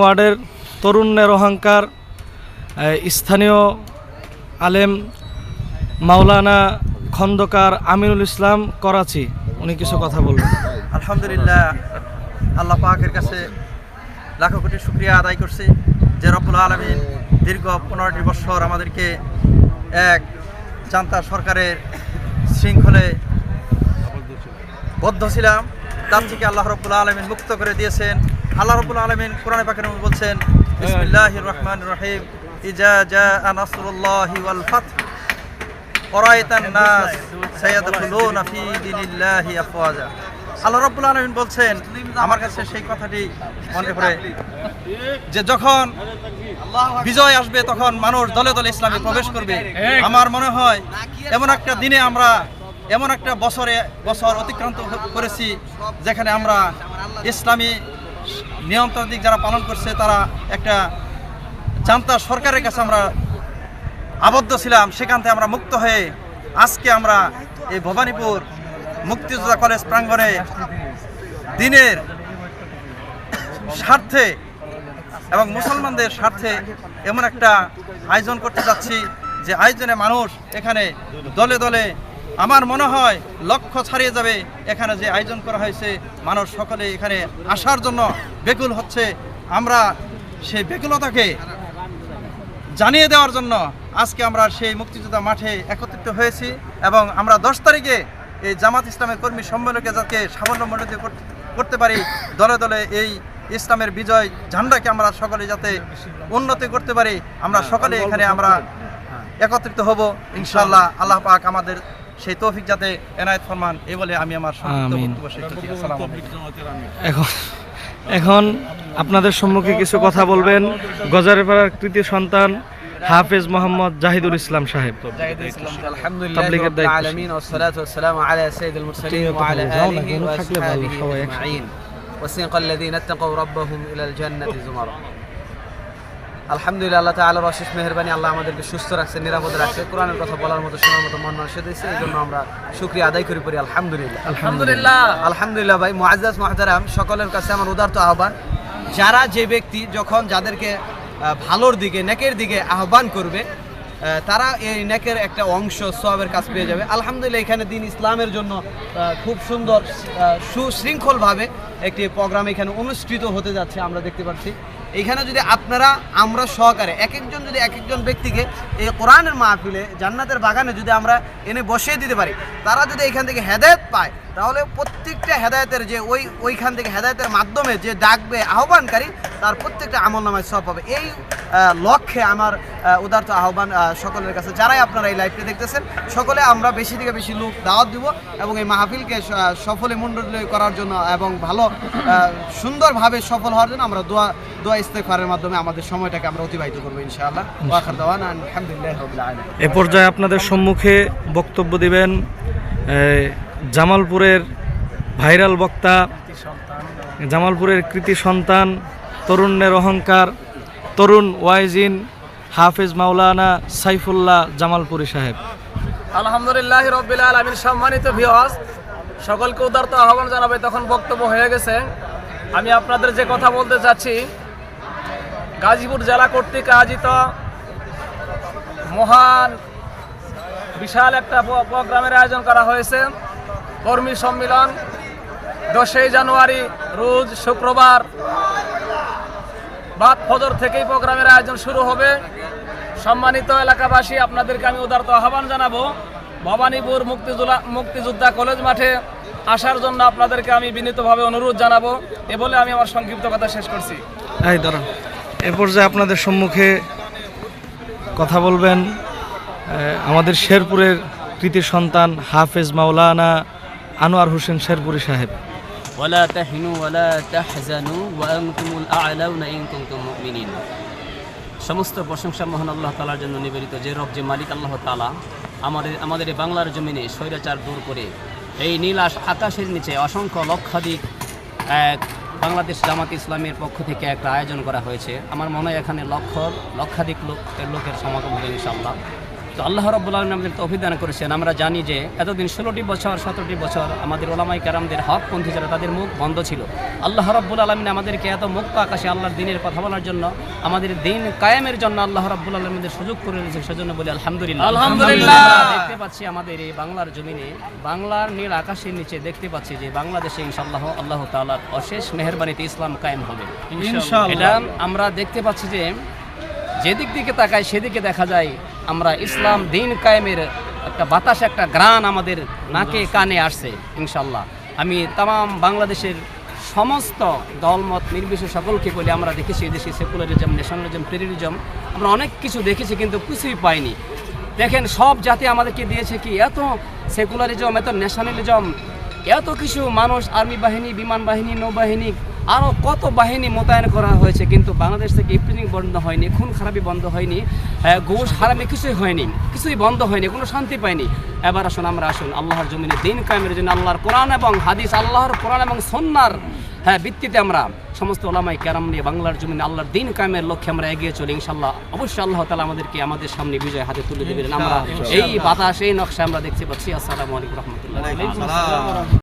ওয়ার্ডের তরুণের অহংকার স্থানীয় আলেম মাওলানা খন্দকার আমিনুল ইসলাম করাচি। উনি কিছু কথা বলবেন। আলহামদুলিল্লাহ, আল্লাহ পাকের কাছে লাখো কোটি শুক্রিয়া আদায় করছি যে রব্বুল আলমিন দীর্ঘ পনেরোটি বছর আমাদেরকে এক জান্তা সরকারের শৃঙ্খলে বদ্ধ ছিলাম। তার থেকে আল্লাহ রব্বুল আলমিন মুক্ত করে দিয়েছেন। আল্লাহ রব্বুল আলমিন কোরআনে মধ্যে বলছেন, বিসমিল্লাহির রহমান রহিম, ইজা জা নাসরুল্লাহি ওয়াল ফাত ওরাইতান নাস সায়াদখুলুনা ফি দীনিল্লাহি আফওয়াজা। আল্লাহ রাব্বুল আলামিন বলছেন, আমার কাছে সেই কথাটি মনে পড়ে যে যখন বিজয় আসবে, তখন মানুষ দলে দলে ইসলামে প্রবেশ করবে। আমার মনে হয় এমন একটা দিনে আমরা, এমন একটা বছরে, বছর অতিক্রান্ত করেছি, যেখানে আমরা ইসলামী নিয়মতান্ত্রিক যারা পালন করছে, তারা একটা জান্তা সরকারের কাছে আমরা আবদ্ধ ছিলাম। সেখান থেকে আমরা মুক্ত হয়ে আজকে আমরা এই ভবানীপুর মুক্তিযোদ্ধা কলেজ প্রাঙ্গণে দিনের স্বার্থে এবং মুসলমানদের স্বার্থে এমন একটা আয়োজন করতে যাচ্ছি যে আয়োজনে মানুষ এখানে দলে দলে আমার মনে হয় লক্ষ্য ছাড়িয়ে যাবে। এখানে যে আয়োজন করা হয়েছে, মানুষ সকলে এখানে আসার জন্য বেকুল হচ্ছে। আমরা সেই বেকুলতাকে জানিয়ে দেওয়ার জন্য আজকে আমরা সেই মুক্তিযোদ্ধা মাঠে একত্রিত হয়েছি এবং আমরা দশ তারিখে এই জামাত ইসলামের কর্মী সম্মেলনকে যাতে সাফল্যমণ্ডিত করতে- করতে পারি, দলে দলে এই ইসলামের বিজয় ঝান্ডাকে আমরা সকলে যাতে উন্নতি করতে পারি। আমরা সকলে এখানে আমরা একত্রিত হব। ইনশাআল্লাহ আল্লাহ পাক আমাদের সেই তৌফিক যাতে এনায়েত ফরমান এই বলে আমি আমার সংক্ষিপ্ত আমিন। বক্তব্য শেষ করছি আসসালামু আলাইকুম এখন এখন আপনাদের সম্মুখে কিছু কথা বলবেন গজারেপাড়ার কৃতি সন্তান হাফেজ মোহাম্মদ জাহিদুল ইসলাম সাহেব الحمد لله تبليغ رب الدايت. العالمين والصلاة والسلام على سيد المرسلين تبليغ وعلى الدايت. آله جاونا حكلا وأصحابه بالخوي يكفي. أجمعين وسيق الذين اتقوا ربهم إلى الجنة زمرا আলহামদুলিল্লাহ আল্লাহ তাআলার অশেষ মেহেরবানি আল্লাহ আমাদেরকে সুস্থ রাখছে নিরাপদ রাখছে। কোরআনের কথা বলার মতো শোনার মতো মন মানুষ দিয়েছে এই জন্য আমরা শুক্রিয়া আদায় করি পড়ি আলহামদুলিল্লাহ। আলহামদুলিল্লাহ। আলহামদুলিল্লাহ ভাই মুআজ্জাজ মুহতারাম সকলের কাছে আমার উদারত আহ্বান যারা যে ব্যক্তি যখন যাদেরকে ভালোর দিকে নেকের দিকে আহ্বান করবে তারা এই নেকের একটা অংশ সবের কাজ পেয়ে যাবে। আলহামদুলিল্লাহ এখানে দিন ইসলামের জন্য খুব সুন্দর সুশৃঙ্খলভাবে একটি প্রোগ্রাম এখানে অনুষ্ঠিত হতে যাচ্ছে আমরা দেখতে পাচ্ছি। এখানে যদি আপনারা, আমরা সহকারে এক একজন যদি এক একজন ব্যক্তিকে এই কোরআনের মাহফিলে, জান্নাতের বাগানে যদি আমরা এনে বসিয়ে দিতে পারি, তারা যদি এখান থেকে হেদায়ত পায় তাহলে প্রত্যেকটা হেদায়েতের যে ওই ওইখান থেকে হেদায়তের মাধ্যমে যে ডাকবে আহ্বানকারী তার প্রত্যেকটা আমল নামায় সব হবে এই লক্ষ্যে আমার আহ, উদারত আহ্বান সকলের কাছে যারাই আপনারা এই লাইভটি দেখতেছেন সকলে আমরা বেশি থেকে বেশি লোক দাওয়াত দিব এবং এই মাহফিলকে সফলে মণ্ডলী করার জন্য এবং ভালো সুন্দরভাবে সফল হওয়ার জন্য আমরা দোয়া দোয়া ইস্তেফারের মাধ্যমে আমাদের সময়টাকে আমরা অতিবাহিত করব ইনশাআল্লাহ। এ পর্যায়ে আপনাদের সম্মুখে বক্তব্য দিবেন জামালপুরের ভাইরাল বক্তা, জামালপুরের কৃতি সন্তান, তরুণের অহংকার, তরুণ ওয়াইজিন হাফেজ মাওলানা সাইফুল্লাহ জামালপুরি সাহেব। আলহামদুলিল্লাহ রব্বিল আলমিন, সম্মানিত ভিওয়াস সকলকে উদারত আহ্বান জানাবে, তখন বক্তব্য হয়ে গেছে। আমি আপনাদের যে কথা বলতে চাচ্ছি, গাজীপুর জেলা কর্তৃক আয়োজিত মহান, বিশাল একটা প্রোগ্রামের আয়োজন করা হয়েছে। কর্মী সম্মেলন দশই জানুয়ারি, রোজ শুক্রবার। বাদ ফজর থেকেই প্রোগ্রামের আয়োজন শুরু হবে। সম্মানিত এলাকাবাসী, আপনাদেরকে আমি উদারত আহ্বান জানাব, ভবানীপুর মুক্তিযোদ্ধা মুক্তিযোদ্ধা কলেজ মাঠে আসার জন্য আপনাদেরকে আমি বিনীতভাবে অনুরোধ জানাব। এ বলে আমি আমার সংক্ষিপ্ত কথা শেষ করছি। এই দাঁড়ান। এ পর্যায়ে আপনাদের সম্মুখে কথা বলবেন আমাদের শেরপুরের কৃতি সন্তান হাফেজ মাওলানা আনোয়ার হোসেন শেরপুরি সাহেব। ওয়ালা সমস্ত প্রশংসা মোহন আল্লাহ তালার জন্য নিবেদিত যে রব, যে মালিক আল্লাহ তালা আমাদের আমাদের এই বাংলার জমিনে স্বৈরাচার দূর করে এই নীলাশ আকাশের নিচে অসংখ্য লক্ষাধিক, এক, বাংলাদেশ জামাত ইসলামের পক্ষ থেকে একটা আয়োজন করা হয়েছে। আমার মনে হয় এখানে লক্ষ, লক্ষাধিক লোক, লোকের সমাগম হবে ইনশাল্লাহ তো আল্লাহ রব্বুল আলম আমাদের তৌফিক দান করেছেন। আমরা জানি যে এতদিন ষোলোটি বছর সতেরোটি বছর আমাদের ওলামাই কারামদের হকপন্থী যারা তাদের মুখ বন্ধ ছিল। আল্লাহ রব্বুল আলমিন আমাদেরকে এত মুক্ত আকাশে আল্লাহর দিনের কথা বলার জন্য আমাদের দিন কায়েমের জন্য আল্লাহ রব্বুল আলমিনের সুযোগ করে দিয়েছেন। সেজন্য বলি আলহামদুলিল্লাহ। আলহামদুলিল্লাহ। দেখতে পাচ্ছি আমাদের এই বাংলার জমিনে বাংলার নীল আকাশের নিচে দেখতে পাচ্ছি যে বাংলাদেশে ইনশাআল্লাহ আল্লাহ তাআলার অশেষ মেহেরবানিতে ইসলাম কায়েম হবে। এটা আমরা দেখতে পাচ্ছি যে যেদিক দিকে তাকায় সেদিকে দেখা যায় আমরা ইসলাম দিন কায়েমের একটা বাতাস, একটা গ্রান আমাদের নাকে কানে আসছে, ইনশাল্লাহ। আমি তাম বাংলাদেশের সমস্ত দলমত নির্বিশেষ সকলকে বলি, আমরা দেখেছি এদেশে সেকুলারিজম ন্যাশনালিজম টেরিজম আমরা অনেক কিছু দেখেছি কিন্তু কিছুই পাইনি। দেখেন, সব জাতি আমাদেরকে দিয়েছে কি, এত সেকুলারিজম, এত ন্যাশনালিজম এত কিছু মানুষ, আর্মি বাহিনী, বিমান বাহিনী, নৌবাহিনী আরও কত বাহিনী মোতায়েন করা হয়েছে কিন্তু বাংলাদেশ থেকে ইপ্রিনিং বন্ধ হয়নি খুন খারাপি বন্ধ হয়নি হ্যাঁ, ঘুষ হারামি কিছুই হয়নি কিছুই বন্ধ হয়নি কোনো শান্তি পায়নি। এবার আসুন আমরা আসুন আল্লাহর জমিনে দিন কায়েমের জন্য আল্লাহর কোরআন এবং হাদিস আল্লাহর কোরআন এবং সন্ন্যার হ্যাঁ ভিত্তিতে আমরা সমস্ত ওলামাই ক্যারাম নিয়ে বাংলার জমিনে আল্লাহর দিন কায়েমের লক্ষ্যে আমরা এগিয়ে চলি ইনশাল্লাহ অবশ্যই আল্লাহ তালা আমাদেরকে আমাদের সামনে বিজয় হাতে তুলে দেবেন। আমরা এই বাতাস এই নকশা আমরা দেখতে পাচ্ছি। আসসালামু আলাইকুম রহমতুল্লাহ।